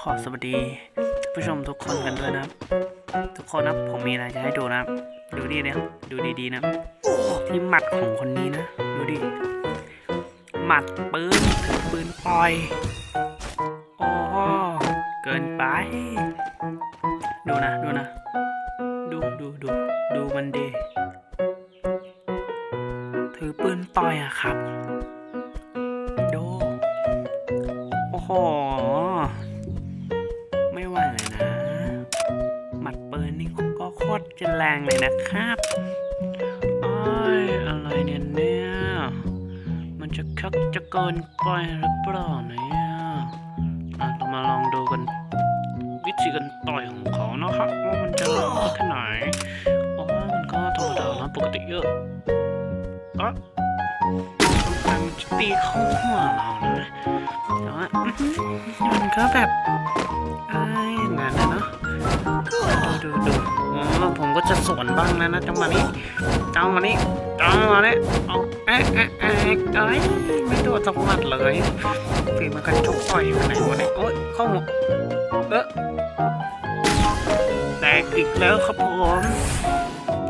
ขอสวัสดี ผู้ชมทุกคนกันด้วยนะครับ ทุกคนนะผมมีอะไรจะให้ดูนะครับดูดีนะครับดูดีๆนะที่หมัดของคนนี้นะ ดูดิหมัดปืนถือปืนปล่อยโอ้เกินไป ดูนะดูนะ ดูดูดูดูมันดีถือปืนปล่อยอะครับ ดู โอ้โห จะแรงเลยนะครับอ้ยอะไรเนี่ยเนี่ย มันจะคักจะเกินไปหรือเปล่าเนี่ยอะเรามาลองดูกัน วิธีการต่อยของเขานะครับว่ามันจะแรงแค่ไหนอ๋อมันก็ธรรมดานะปกติเยอะอะสำคัญมันจะตีเข้าหัวเรานะแต่ว่ามันก็แบบไอ้ายอย่างนั้นนะเนาะ ดูดูอ๋อผมก็จะสวนบ้างนะนะจังหวะนี้จังหวะนี้จังหวะนี้เอาเอ๊ะเอ๊ะเอ๊ะเอ้ยไม่โดนสักหมัดเลยฝีมันกันชกต่อยอยู่ไหนวะเนี่ยโอ๊ยเข้าหัวเอ๊ะแตกอีกแล้วครับผม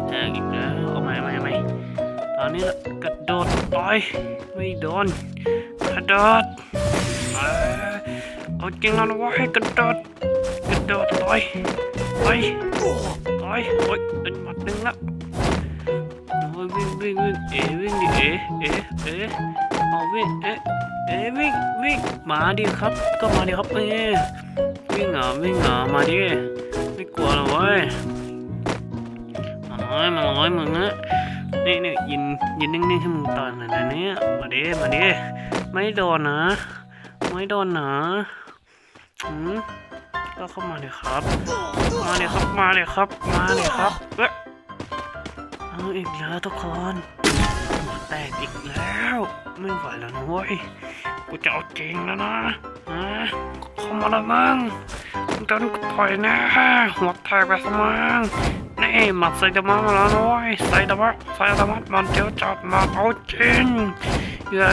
แตกอีกแล้วเอาใหม่ใหม่ใหม่ตอนนี้กระโดดต่อยไม่โดนกระโดดเออาจริงแล้วนะว่าให้กระโดด โดดต่อยต่อยต่อยโอ๊ยเป็นหมัดหนึ่งละโอ้ยวิ่งวิ่งวิ่งเอ๋วิ่งดิเอ๋เอ๋เอ๋เอาวิ่งเอ๋เอ๋วิ่งวิ่งมาดิครับ ก็มาดิครับเอ๋วิ่งเหรอวิ่งเหรอมาดิไม่กลัวหรอกเว้ยมาเลยมาเลยมึงนะนี่นี่ยินยินนิ่งๆให้มึงตอยหน่อยนะเนี่ยมาดิมาดิไม่โดนนะ ไม่โดนนะอืม ก็เข้ามาเลยครับ มาเลยครับ มาเลยครับ มาเลยครับ เอ๊ะเอาอีกแล้วทุกคนหัวแตกอีกแล้ว ไม่ไหวแล้วนะเว้ย กูจะเอาจริงแล้วนะฮะเข้ามาแล้วมั้งโดนกูต่อยนะ หัวแตกไปสมังนี่หมัดไซตามะมาแล้วนะเว้ยไซตามะไซตามะมันเดียวจัดมาเอาจริงเย้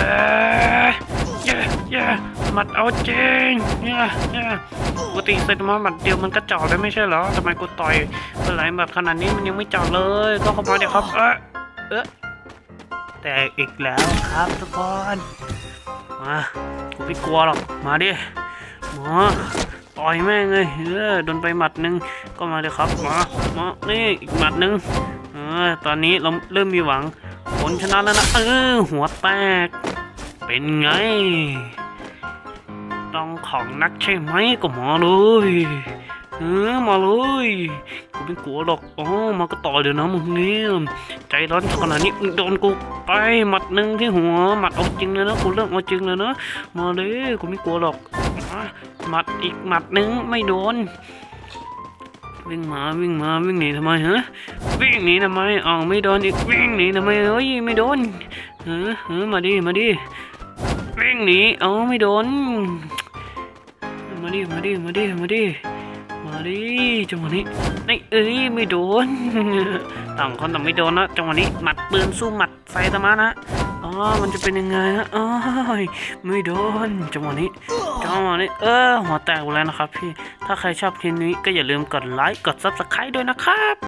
เย้เย้ หมัดเอาจริงเนี่ย้เย้ปกติไซตมะหมัดเดียวมันก็เจาะได้ไม่ใช่เหรอทำไมกูต่อยเป็นไรแบบขนาดนี้มันยังไม่เจาะเลย ก็เข้ามาเดี๋ยวครับ เอ๊ะเอ๊ะแต่อีกแล้วครับทุกคนมากูไม่กลัวหรอกมาดิมาต่อยแม่งเลยเออโดนไปหมัดหนึ่งก็มาเลยครับมามานี่อีกหมัดหนึ่งเออตอนนี้เราเริ่มมีหวังผลชนะแล้วนะเออหัวแตกเป็นไง ต้องของนักใช่ไหมก็มาเลยเออมาเลยกูไม่กลัวหรอกอ๋อมาก็ต่อยเดี๋ยวนะมึงเนี่ยใจร้อนขนาดนี้มึงโดนกูไปหมัดหนึ่งที่หัวหมัดเอาจริงเลยนะกูเริ่มเอาจริงเลยนะมาเลยกูไม่กลัวหรอกหมัดอีกหมัดหนึ่งไม่โดนวิ่งมาวิ่งมาวิ่งหนีทำไมฮะวิ่งหนีทำไมอ๋อไม่โดนอีกวิ่งหนีทำไมเฮ้ยไม่โดนเออเออมาดิมาดิวิ่งหนีอ๋อไม่โดน มาดิมาดิมาดิมาดิมาดิจังหวะนี้นี่เอ้ยไม่โดนต่างคนต่างไม่โดนนะจังหวะนี้หมัดปืนสู้หมัดไฟตะมานะอ๋อมันจะเป็นยังไงนะอ๋อยไม่โดนจังหวะนี้จังหวะนี้เออหัวแตกหมดแล้วนะครับพี่ถ้าใครชอบคลิปนี้ก็อย่าลืมกดไลค์กดซับสไครต์ด้วยนะครับ